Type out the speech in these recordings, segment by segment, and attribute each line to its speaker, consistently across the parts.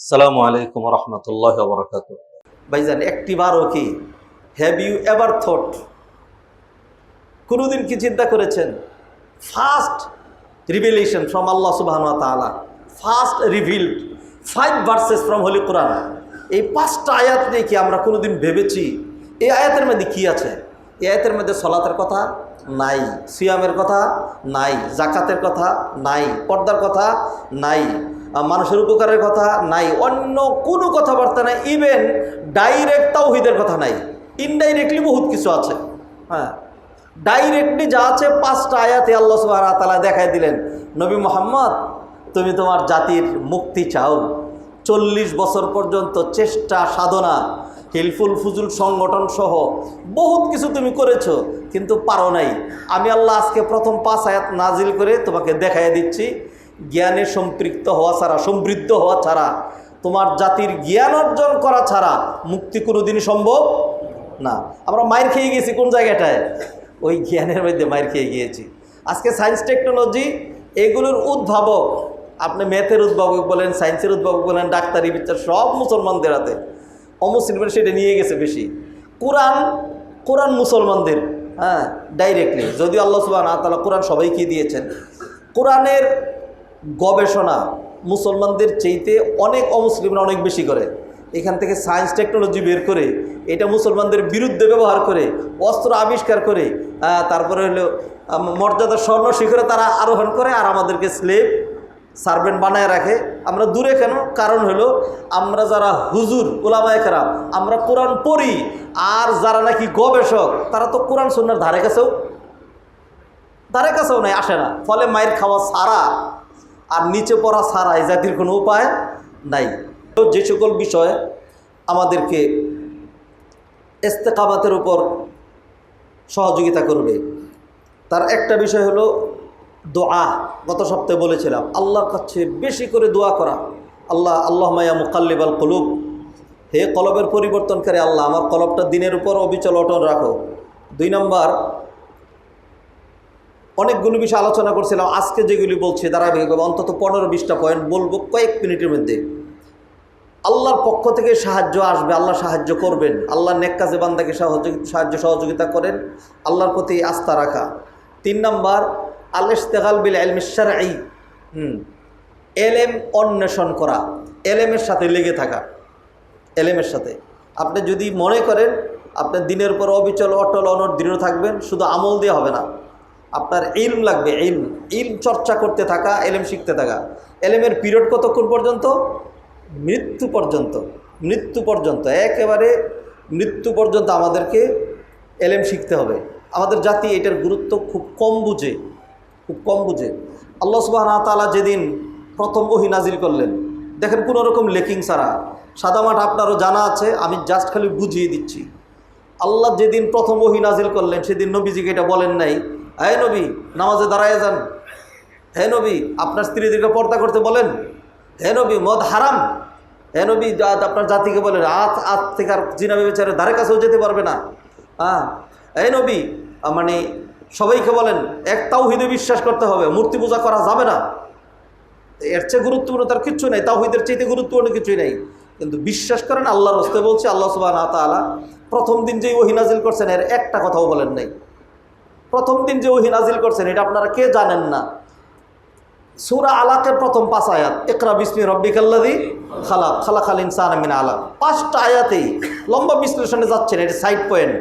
Speaker 1: সালামু আলাইকুম রহমতুল্লাহ বরকাত
Speaker 2: ভাইজান একটি বারও কি হ্যাভ ইউ এভার থট কোনোদিন কি চিন্তা করেছেন? ফার্স্ট রিভিলেশন ফ্রম আল্লাহ সুবাহ তালা first revealed five verses from holy Quran এই পাঁচটা আয়াত নিয়ে কি আমরা কোনোদিন ভেবেছি? এই আয়াতের মধ্যে কি আছে? এই আয়াতের মধ্যে সলাতের কথা নাই। সিয়ামের কথা নাই জাকাতের কথা নাই, পর্দার কথা নাই মানুষের উপকারের কথা নাই, অন্য কোনো কথাবার্তা নাই ইভেন ডাইরেক্ট তাওহিদের কথা নাই। ইনডাইরেক্টলি বহুত কিছু আছে। হ্যাঁ ডাইরেক্টলি যা আছে পাঁচটা আয়াতে আল্লাহ সুবাহ তালা দেখাই দিলেন। নবী মোহাম্মদ, তুমি তোমার জাতির মুক্তি চাও। চল্লিশ বছর পর্যন্ত চেষ্টা, সাধনা হিলফুল ফুজুল সংগঠন সহ বহুত কিছু তুমি করেছ, কিন্তু পারো নাই। আমি আল্লাহ আজকে প্রথম পাঁচ আয়াত নাজিল করে তোমাকে দেখাই দিচ্ছি। জ্ঞানে সম্পৃক্ত হওয়া ছাড়া, সমৃদ্ধ হওয়া ছাড়া, তোমার জাতির জ্ঞান অর্জন করা ছাড়া মুক্তি কোনোদিনই সম্ভব না। আমরা মায়ের খেয়ে গেছি কোন জায়গাটায়? ওই জ্ঞানের মধ্যে মায়ের খেয়ে গিয়েছি। আজকে সায়েন্স টেকনোলজি, এগুলোর উদ্ভাবক, আপনি ম্যাথের উদ্ভাবক বলেন, সায়েন্সের উদ্ভাবক বলেন, ডাক্তারি বিচার সব মুসলমানদের হাতে। অমুসলিমের সেটা নিয়ে গেছে বেশি। কোরআন কোরআন মুসলমানদের হ্যাঁ ডাইরেক্টলি যদিও আল্লাহ সুবাহ তালা কোরআন সবাইকে দিয়েছেন। কোরআনের গবেষণা মুসলমানদের চেইতে অনেক অমুসলিমরা অনেক বেশি করে। এখান থেকে সায়েন্স টেকনোলজি বের করে, এটা মুসলমানদের বিরুদ্ধে ব্যবহার করে, অস্ত্র আবিষ্কার করে তারপরে হলো মর্যাদা স্বর্ণ শিখরে তারা আরোহণ করে আর আমাদেরকে স্লেভ সার্ভেন্ট বানায় রাখে। আমরা দূরে কেন? কারণ হলো আমরা যারা হুজুর ওলামায় খারাপ আমরা কোরআন পড়ি, আর যারা নাকি গবেষক, তারা তো কোরআন সন্ন্যার ধারে কাছেও ধারে কাছেও নাই, আসে না। ফলে মায়ের খাওয়া সারা, আর নিচে পড়া সারা এই জাতির কোনো উপায় নাই। তো যে সকল বিষয় আমাদেরকে ইস্তেকামাতের উপর সহযোগিতা করবে, তার একটা বিষয় হলো দোয়া গত সপ্তাহে বলেছিলাম, আল্লাহর কাছে বেশি করে দোয়া করা। আল্লাহ আল্লাহ মায়া মুকাল্লিবাল কলুব। হে কলবের পরিবর্তনকারী আল্লাহ, আমার কলবটা দিনের উপর অবিচল অটল রাখো। দুই নম্বর, অনেকগুলো বিষয় আলোচনা করছিলাম, আজকে যেগুলি বলছি ধারাবাহিকভাবে, অন্তত পনেরো বিশটা পয়েন্ট বলব কয়েক মিনিটের মধ্যে। আল্লাহর পক্ষ থেকে সাহায্য আসবে, আল্লাহ সাহায্য করবেন। আল্লাহ নেক কাজে বান্দাকে সাহায্য সাহায্য সহযোগিতা করেন, আল্লাহর প্রতি আস্থা রাখা। তিন নম্বর আল ইস্তেগাল বিল এলমিসার এই হুম। এলেম অন্বেষণ করা এলএমের সাথে লেগে থাকা এলএমের সাথে। আপনি যদি মনে করেন আপনার দিনের পর অবিচল, অটল অনর দৃঢ় থাকবেন, শুধু আমল দিয়ে হবে না। আপনার ইলম লাগবে, ইলম। ইলম চর্চা করতে থাকা, এলেম শিখতে থাকা। এলেমের পিরিয়ড কতক্ষণ পর্যন্ত? মৃত্যু পর্যন্ত। মৃত্যু পর্যন্ত। একেবারে মৃত্যু পর্যন্ত আমাদেরকে এলেম শিখতে হবে। আমাদের জাতি এটার গুরুত্ব খুব কম বুঝে। খুব কম বুঝে। আল্লাহ সুবাহ তালা যেদিন প্রথম ওহি নাজিল করলেন, দেখেন কোনো রকম লেকিং ছাড়া। সাদামাট আপনারও জানা আছে, আমি জাস্ট খালি বুঝিয়ে দিচ্ছি। আল্লাহ যেদিন প্রথম ওহি নাজিল করলেন, সেদিন নবীজিকে এটা বলেন নাই হ্যাঁ নবী, নামাজে দাঁড়ায় যান। হে নবী, আপনার স্ত্রীদেরকে পর্দা করতে বলেন, হে নবী, মদ হারাম। হে নবী আপনার জাতিকে বলেন, আজ আজ থেকে আর জিনা বেচারে ধারে কাছেও যেতে পারবে না। হ্যাঁ হে নবী মানে সবাইকে বলেন, এক তাওহিদে বিশ্বাস করতে হবে, মূর্তি পূজা করা যাবে না। এর চেয়ে গুরুত্বপূর্ণ তার কিচ্ছু নেই, তাওহিদের চাইতে গুরুত্বপূর্ণ কিছুই নেই। কিন্তু বিশ্বাস করেন, আল্লাহর হস্তে বলছে, আল্লাহ সুবাহ তালা প্রথম দিন যে ওহি নাজিল করছেন, এর একটা কথাও বলেন নাই। প্রথম দিন যে ওহি নাজিল করছেন, এটা আপনারা কে জানেন না? সুরা আলাকের প্রথম পাঁচ আয়াত একরা বিসমি রব্বিকাল্লাদি খালাক খালাক আল ইনসান আমিন আলাক। পাঁচটা আয়াতেই লম্বা বিশ্লেষণে যাচ্ছেন, এটা সাইড পয়েন্ট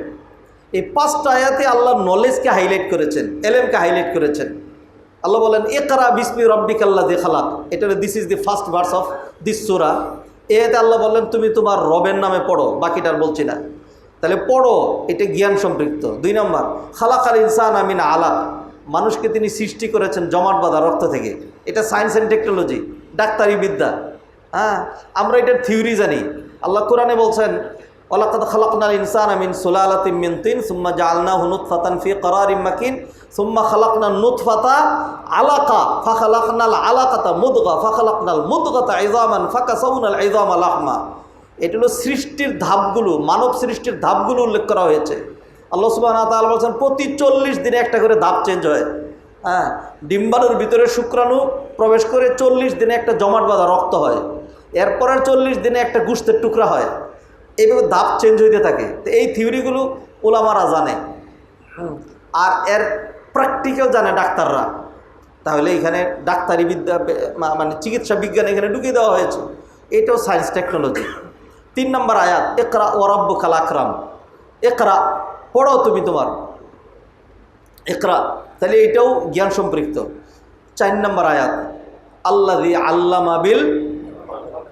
Speaker 2: এই পাঁচটা আয়াতে আল্লাহ নলেজকে হাইলাইট করেছেন, এলেমকে হাইলাইট করেছেন। আল্লাহ বলেন একরা বিসমি রব্বিকাল্লাদি খালাক। এটা this is the first verse of this সুরা এতে আল্লাহ বললেন, তুমি তোমার রবের নামে পড়ো বাকিটার বলছি না। তাহলে পড়ো, এটা জ্ঞান সম্পৃক্ত। দুই নম্বর, খালাকাল ইনসান আমিন আলাক। মানুষকে তিনি সৃষ্টি করেছেন জমাট বাঁধা রক্ত থেকে। এটা সায়েন্স অ্যান্ড টেকনোলজি ডাক্তারি বিদ্যা হ্যাঁ আমরা এটার থিওরি জানি। আল্লাহ কোরআনে বলছেন ওলাকাদ খালাকনাল ইনসান আমিন সুলালাতিম মিন তিন, সুম্মা জাআলনা নুতফাতান ফি করারিম মাকিন, সুম্মা খালাকনা নুতফাতা আলাকা ফা খালাকনাল আলাকাতা মুদগা ফা খালাকনাল মুদগাতা ইজামান, ফাকাসাউনাল ইজামা লাহমা। এটা হলো সৃষ্টির ধাপগুলো, মানব সৃষ্টির ধাপগুলো উল্লেখ করা হয়েছে। আল্লাহ সুবাহ তাল বলছেন প্রতি চল্লিশ দিনে একটা করে ধাপ চেঞ্জ হয়। হ্যাঁ ডিম্বাণুর ভিতরে শুক্রাণু প্রবেশ করে চল্লিশ দিনে একটা জমাট বাঁধা রক্ত হয়। এরপরের চল্লিশ দিনে একটা গুস্তের টুকরা হয়। এইভাবে দাপ চেঞ্জ হইতে থাকে। তো এই থিওরিগুলো ওলামারা জানে। আর এর প্র্যাকটিক্যাল জানে ডাক্তাররা। তাহলে এখানে ডাক্তারি বিদ্যা মানে চিকিৎসা বিজ্ঞান এখানে ঢুকিয়ে দেওয়া হয়েছে। এটাও সায়েন্স টেকনোলজি তিন নম্বর আয়াত একরা ওরাব্বু কাল আকরাম। একরা পড়ো তুমি তোমার। একরা তাহলে এটাও জ্ঞান সম্পৃক্ত। চার নম্বর আয়াত আল্লাদি আল্লামা বিল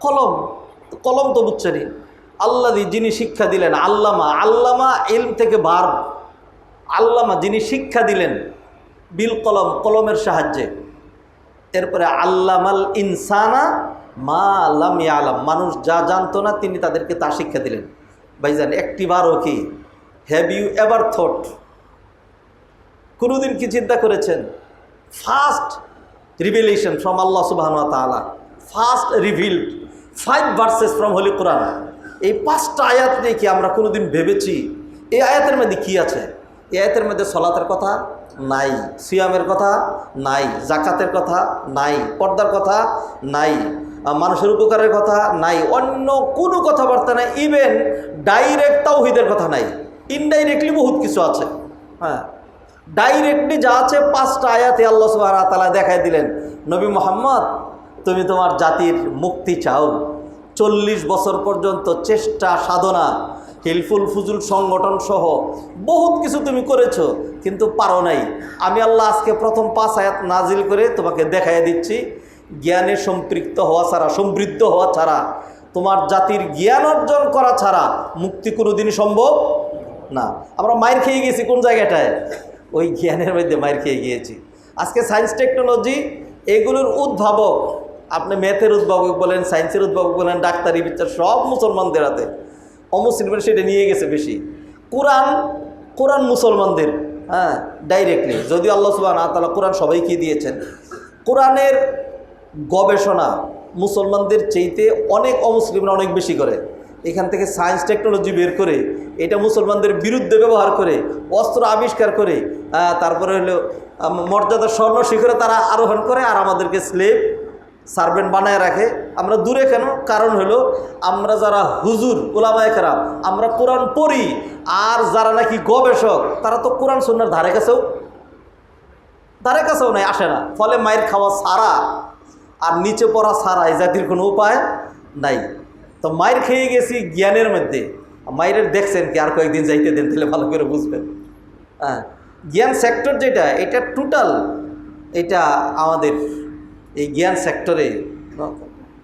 Speaker 2: কলম। কলম তো বুঝছেনি আল্লাদি যিনি শিক্ষা দিলেন, আল্লামা আল্লামা ইলম থেকে বার। আল্লামা যিনি শিক্ষা দিলেন, বিল কলম, কলমের সাহায্যে। এরপরে আল্লামাল ইনসানা মা আল্লাম আলাম মানুষ যা জানতো না, তিনি তাদেরকে তা শিক্ষা দিলেন। ভাইজান একটি বারও কি? হ্যাভ ইউ এভার থট কোনোদিন কি চিন্তা করেছেন? ফার্স্ট রিভিলেশন ফ্রম আল্লাহ সুবাহন তালা first revealed five verses from holy Quran এই পাঁচটা আয়াত নিয়ে কি আমরা কোনোদিন ভেবেছি? এই আয়াতের মধ্যে কি আছে? এই আয়াতের মধ্যে সলাতের কথা নাই, সিয়ামের কথা নাই জাকাতের কথা নাই, পর্দার কথা নাই মানুষের উপকারের কথা নাই, অন্য কোনো কথাবার্তা নাই ইভেন ডাইরেক্ট তাওহিদের কথা নাই ইনডাইরেক্টলি বহুত কিছু আছে। হ্যাঁ ডাইরেক্টলি যা আছে পাঁচটা আয়াতে আল্লাহ সুবাহ তালা দেখাই দিলেন, নবী মোহাম্মদ, তুমি তোমার জাতির মুক্তি চাও। চল্লিশ বছর পর্যন্ত চেষ্টা, সাধনা, হিলফুল ফুজুল সংগঠন সহ বহুত কিছু তুমি করেছ, কিন্তু পারো নাই। আমি আল্লাহ আজকে প্রথম পাঁচ আয়াত নাজিল করে তোমাকে দেখাই দিচ্ছি। জ্ঞানে সম্পৃক্ত হওয়া ছাড়া, সমৃদ্ধ হওয়া ছাড়া, তোমার জাতির জ্ঞান অর্জন করা ছাড়া মুক্তি কোনোদিনই সম্ভব না। আমরা মায়ের খেয়ে গেছি কোন জায়গাটায়? ওই জ্ঞানের মধ্যে মায়ের খেয়ে গিয়েছি। আজকে সায়েন্স টেকনোলজি এগুলোর উদ্ভাবক আপনি ম্যাথের উদ্ভাবক বলেন, সায়েন্সের উদ্ভাবক বলেন, ডাক্তারি, বিচার, সব মুসলমানদের হাতে। অমুসলিমের সেটা নিয়ে গেছে বেশি। কোরআন কোরআন মুসলমানদের হ্যাঁ ডাইরেক্টলি যদিও আল্লাহ সুবাহ তালা কোরআন সবাইকে দিয়েছেন। কোরআনের গবেষণা মুসলমানদের চাইতে অনেক অমুসলিমরা অনেক বেশি করে। এখান থেকে সায়েন্স টেকনোলজি বের করে, এটা মুসলমানদের বিরুদ্ধে ব্যবহার করে, অস্ত্র আবিষ্কার করে তারপরে হলো মর্যাদা স্বর্ণ শিখরে তারা আরোহণ করে আর আমাদেরকে স্লেভ সার্ভেন্ট বানায় রাখে। আমরা দূরে কেন? কারণ হলো আমরা যারা হুজুর ওলামায়করা আমরা কোরআন পড়ি, আর যারা নাকি গবেষক, তারা তো কোরআন সন্ন্যার ধারে কাছেও ধারে কাছেও নাই, আসে না। ফলে মায়ের খাওয়া সারা, আর নিচে পড়া সারা এই জাতির কোনো উপায় নাই। তো মায়ের খেয়ে গেছি জ্ঞানের মধ্যে। মায়ের দেখছেন কি, আর কয়েকদিন যাইতে দেন, তাহলে ভালো করে বুঝবেন। হ্যাঁ জ্ঞান সেক্টর যেটা, এটা টোটাল এটা আমাদের এই জ্ঞান সেক্টরে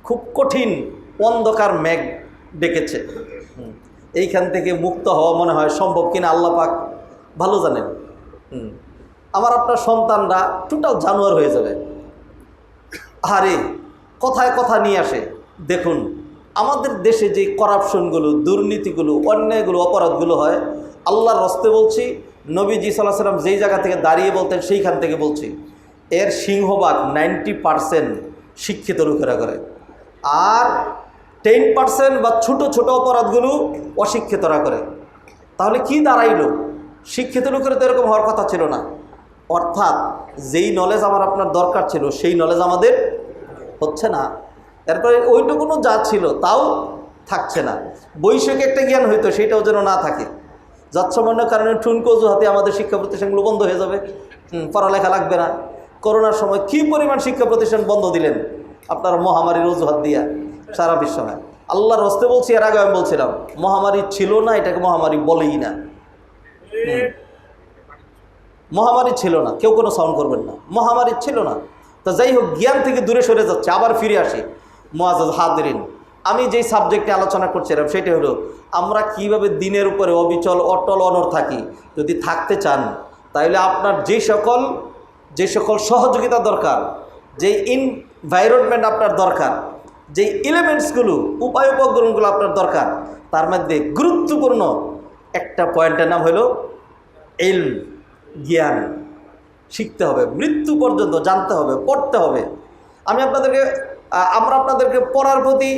Speaker 2: খুব কঠিন অন্ধকার মেঘ ডেকেছে। এইখান থেকে মুক্ত হওয়া মনে হয় সম্ভব কিনা আল্লাহ পাক ভালো জানেন। আমার আপনার সন্তানরা টোটাল জানোয়ার হয়ে যাবে। আরে কথায় কথা নিয়ে আসে। দেখুন, আমাদের দেশে যে করাপশনগুলো, দুর্নীতিগুলো, অন্যায়গুলো, অপরাধগুলো হয়, আল্লাহর রস্তে বলছি, নবীজি সাল্লাহ সাল্লাম যেই জায়গা থেকে দাঁড়িয়ে বলতেন সেইখান থেকে বলছি। এর সিংহভাগ নাইনটি পারসেন্ট শিক্ষিত লোকেরা করে। আর টেন পারসেন্ট বা ছোট ছোট অপরাধগুলো অশিক্ষিতরা করে। তাহলে কি দাঁড়াইলো? শিক্ষিত লোকের তো এরকম হওয়ার কথা ছিল না। অর্থাৎ যেই নলেজ আমার আপনার দরকার ছিল, সেই নলেজ আমাদের হচ্ছে না। এরপরে ওইটুকুনো যা ছিল, তাও থাকছে না। বৈষয়িক একটা জ্ঞান হইতো, সেটাও যেন না থাকে। যৎসামান্য কারণে ঠুনকো হাতে আমাদের শিক্ষা প্রতিষ্ঠানগুলো বন্ধ হয়ে যাবে। পড়ালেখা লাগবে না। করোনার সময় কী পরিমাণ শিক্ষা প্রতিষ্ঠান বন্ধ দিলেন? আপনার মহামারীর অজুহাত দিয়া সারা বিশ্বময়। আল্লাহর হস্তে বলছি, এর আগে আমি বলছিলাম, মহামারী ছিল না, এটাকে মহামারী বলেই না। মহামারী ছিল না, কেউ কোনো সাউন্ড করবেন না। মহামারী ছিল না। তো যাই হোক, জ্ঞান থেকে দূরে সরে যাচ্ছে, আবার ফিরে আসি। মোয়াজ হাদরিন আমি যেই সাবজেক্টে আলোচনা করছিলাম, সেটা হলো, আমরা কীভাবে দিনের উপরে অবিচল, অটল অনর থাকি? যদি থাকতে চান তাহলে আপনার যে সকল যে সকল সহযোগিতা দরকার, যে ইনভাইরনমেন্ট আপনার দরকার, যে এলিমেন্টসগুলো উপায় উপকরণগুলো আপনার দরকার, তার মধ্যে গুরুত্বপূর্ণ একটা পয়েন্টের নাম হলো এল জ্ঞান। শিখতে হবে, মৃত্যু পর্যন্ত জানতে হবে, পড়তে হবে। আমি আপনাদেরকে আমরা আপনাদেরকে পড়ার প্রতি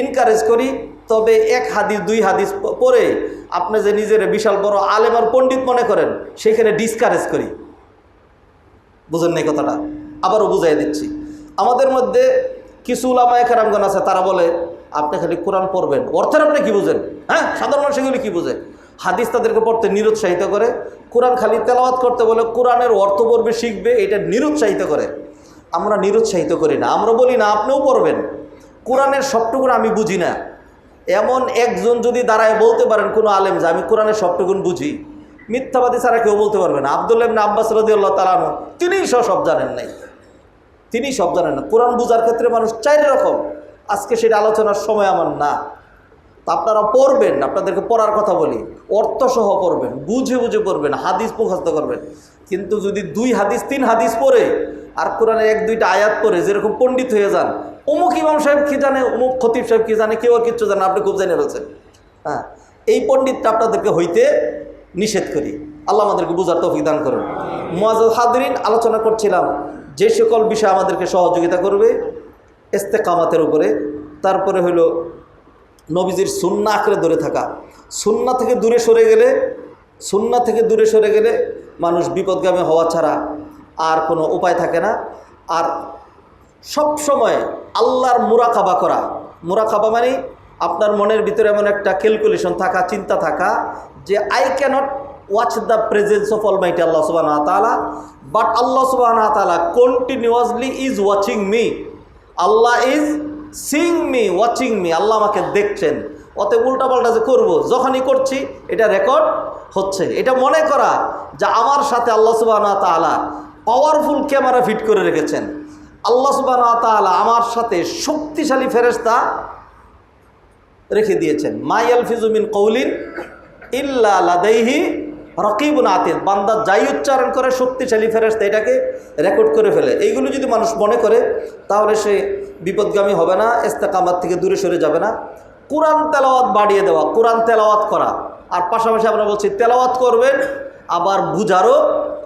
Speaker 2: এনকারেজ করি, তবে এক হাদিস, দুই হাদিস পরে আপনি যে নিজের বিশাল বড় আলেম আর পণ্ডিত মনে করেন, সেখানে ডিসকারেজ করি। বুঝেন না এই কথাটা? আবারও বুঝাই দিচ্ছি। আমাদের মধ্যে কিছু উলামা একরামগণ আছে, তারা বলে, আপনি খালি কোরআন পড়বেন। অর্থের আপনি কি বুঝেন? হ্যাঁ? সাধারণ মানুষ এগুলি কী বুঝে? হাদিস তাদেরকে পড়তে নিরুৎসাহিত করে, কোরআন খালি তেলাওয়াত করতে বলে, কোরআনের অর্থ পড়বে, শিখবে, এটা নিরুৎসাহিত করে। আমরা নিরুৎসাহিত করি না, আমরা বলি না, আপনিও পড়বেন। কোরআনের সবটুকুন আমি বুঝি না। এমন একজন যদি দাঁড়ায় বলতে পারেন কোনো আলেম যে, আমি কোরআনের সবটুকুন বুঝি। মিথ্যাবাদী ছাড়া কেউ বলতে পারবে না। আবদুল্লাহ আব্বাস রদিউল্লাহ তালানো তিনিই সব জানেন নাই। তিনি সব জানেন না। কোরআন বুঝার ক্ষেত্রে মানুষ চার রকম। আজকে সেটা আলোচনার সময় আমার না। তা আপনারা পড়বেন, আপনাদেরকে পড়ার কথা বলি। অর্থসহ পড়বেন, বুঝে বুঝে পড়বেন, হাদিস মুখস্থ করবেন। কিন্তু যদি দুই হাদিস, তিন হাদিস পড়ে, আর কোরআনের এক, দুইটা আয়াত পড়ে, যেরকম পণ্ডিত হয়ে যান অমুক ইমাম সাহেব কী জানে অমুক খতিব সাহেব কী জানে, কেউ আর কিচ্ছু জানে আপনি খুব জানে রয়েছেন হ্যাঁ এই পণ্ডিতটা আপনাদেরকে হইতে নিষেধ করি। আল্লাহ আমাদেরকে বুঝার তৌফিক দান করুন। মোয়াজ হাদরিন, আলোচনা করছিলাম যে সকল বিষয় আমাদেরকে সহযোগিতা করবে ইস্তেকামাতের উপরে। তারপরে হলো নবীজির সুন্না আঁকড়ে ধরে থাকা। সুন্না থেকে দূরে সরে গেলে সুন্না থেকে দূরে সরে গেলে মানুষ বিপদগামী হওয়া ছাড়া আর কোনো উপায় থাকে না। আর সব সময় আল্লাহর মুরাকাবা করা। মুরাকাবা মানে আপনার মনের ভিতরে এমন একটা ক্যালকুলেশন থাকা, চিন্তা থাকা যে I can't watch the presence of almighty Allah সুবাহ তালা বাট আল্লাহ সুবাহ তালা continuously is watching me Allah is seeing me watching me আল্লাহ আমাকে দেখছেন। অতএব উল্টাপাল্টা যে করব, যখনই করছি, এটা রেকর্ড হচ্ছে। এটা মনে করা যে আমার সাথে আল্লাহ সুবাহ তালা পাওয়ারফুল ক্যামেরা ফিট করে রেখেছেন। আল্লাহ সুবাহ তালা আমার সাথে শক্তিশালী ফেরেস্তা রেখে দিয়েছেন। মাইয়াল ফিজুমিন কৌলিন ইল্লা লাদাইহি রকিবুন আতির বান্দা যাই উচ্চারণ করে, শক্তিশালী ফেরেস্তা এটাকে রেকর্ড করে ফেলে। এইগুলো যদি মানুষ মনে করে, তাহলে সে বিপদগামী হবে না ইস্তেকামাত থেকে দূরে সরে যাবে না। কোরআন তেলাওয়াত বাড়িয়ে দেওয়া, কোরআন তেলাওয়াত করা। আর পাশাপাশি আমরা বলছি, তেলাওয়াত করবেন, আবার বুঝারও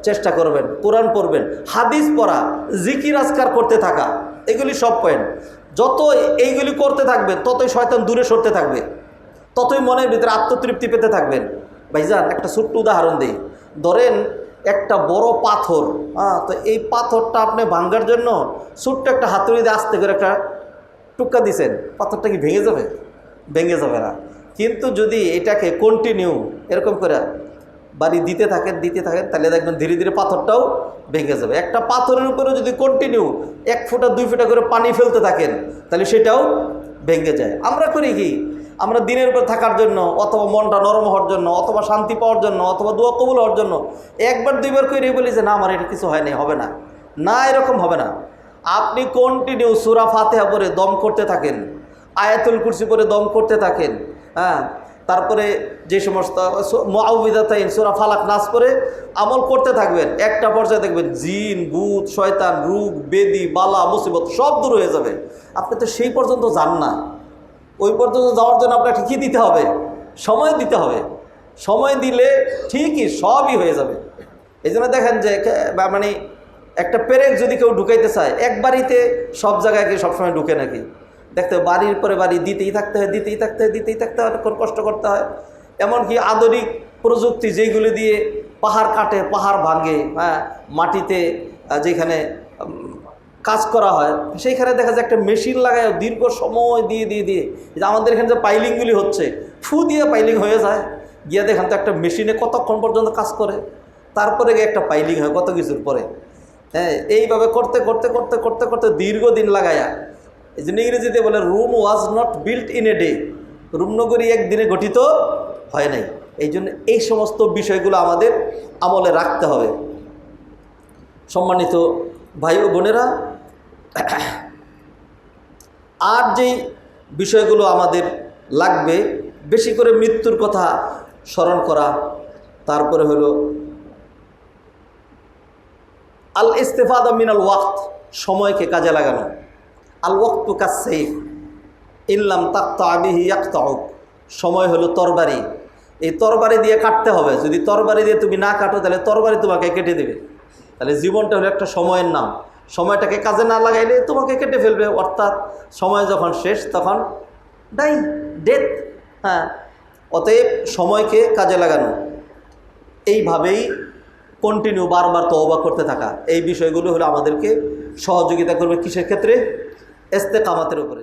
Speaker 2: চেষ্টা করবেন, কোরআন পড়বেন। হাদিস পড়া, জিকির আজকার করতে থাকা, এগুলি সব পয়েন্ট যত এইগুলি করতে থাকবেন, ততই শয়তান দূরে সরতে থাকবে। ততই মনের ভিতরে আত্মতৃপ্তি পেতে থাকবেন। ভাইজান, একটা ছোট্ট উদাহরণ দিই। ধরেন একটা বড় পাথর হ্যাঁ তো এই পাথরটা আপনি ভাঙ্গার জন্য ছোট্ট একটা হাতুড়ি দিয়ে আস্তে করে একটা টুক্কা দিছেন। পাথরটা কি ভেঙে যাবে? ভেঙে যাবে না। কিন্তু যদি এটাকে কন্টিনিউ এরকম করে বাড়ি দিতে থাকেন দিতে থাকেন, তাহলে দেখবেন ধীরে ধীরে পাথরটাও ভেঙে যাবে। একটা পাথরের উপরে যদি কন্টিনিউ এক ফুটা, দুই ফুটা করে পানি ফেলতে থাকেন, তাহলে সেটাও ভেঙে যায়। আমরা করি কি? আমরা দিনের উপর থাকার জন্য অথবা মনটা নরম হওয়ার জন্য অথবা শান্তি পাওয়ার জন্য অথবা দোয়া কবুল হওয়ার জন্য একবার, দুইবার করে বলি যে, না, আমার এটা কিছু হয়নি হবে না। না, এরকম হবে না। আপনি কন্টিনিউ সুরা ফাতেহা পরে দম করতে থাকেন, আয়াতুল কুরসি পরে দম করতে থাকেন হ্যাঁ তারপরে যে সমস্ত মাউবিদাতাইন সুরা ফালাক নাচ করে আমল করতে থাকবেন। একটা পর্যায়ে দেখবেন জিন, ভূত, শয়তান, রূপ, বেদি, বালা, মুসিবত সব দূর হয়ে যাবে। আপনি তো সেই পর্যন্ত যান না। ওই পর্যন্ত যাওয়ার জন্য আপনাকে কী দিতে হবে? সময় দিতে হবে। সময় দিলে ঠিকই সবই হয়ে যাবে। এই জন্য দেখেন যে মানে একটা পেরেক যদি কেউ ঢুকাইতে চায়, এক বাড়িতে সব জায়গায় কি সবসময় ঢুকে নাকি? দেখতে বাড়ির পরে বাড়ি দিতেই থাকতে হয়, দিতেই থাকতে হয়, দিতেই থাকতে হয়, অনেকক্ষণ কষ্ট করতে হয়। এমনকি আধুনিক প্রযুক্তি যেইগুলি দিয়ে পাহাড় কাটে, পাহাড় ভাঙে হ্যাঁ মাটিতে যেখানে কাজ করা হয়, সেইখানে দেখা যায় একটা মেশিন লাগায়, দীর্ঘ সময় দিয়ে দিয়ে দিয়ে। যে আমাদের এখানে যে পাইলিংগুলি হচ্ছে, ফু দিয়ে পাইলিং হয়ে যায়। গিয়ে দেখেন তো একটা মেশিনে কতক্ষণ পর্যন্ত কাজ করে, তারপরে গিয়ে একটা পাইলিং হয় কত কিছুর পরে। হ্যাঁ এইভাবে করতে করতে করতে করতে করতে দীর্ঘদিন লাগায়া এই জন্য ইংরেজিতে বলে Rome was not built in a day রুমনগরী একদিনে গঠিত হয় নাই। এই জন্য এই সমস্ত বিষয়গুলো আমাদের আমলে রাখতে হবে। সম্মানিত ভাই ও বোনেরা, আর যেই বিষয়গুলো আমাদের লাগবে, বেশি করে মৃত্যুর কথা স্মরণ করা, তারপরে হলো আল ইস্তেফাদা মিনাল ওয়াক্ত, সময়কে কাজে লাগানো। আল ওয়াক্তু কাজ সেফ ইল্লাম তাক্তা আবিহি ইয়াক্তাউক। সময় হলো তরবারি। এই তরবারি দিয়ে কাটতে হবে। যদি তরবারি দিয়ে তুমি না কাটো, তাহলে তরবারি তোমাকে কেটে দেবে। তাহলে জীবনটা হলো একটা সময়ের নাম। সময়টাকে কাজে না লাগাইলে তোমাকে কেটে ফেলবে। অর্থাৎ সময় যখন শেষ, তখন ডাই ডেথ। হ্যাঁ অতএব সময়কে কাজে লাগানো। এইভাবেই কন্টিনিউ বারবার তওবা করতে থাকা। এই বিষয়গুলো হলো আমাদেরকে সহযোগিতা করবে কিসের ক্ষেত্রে? এস্তেকামাতের উপরে।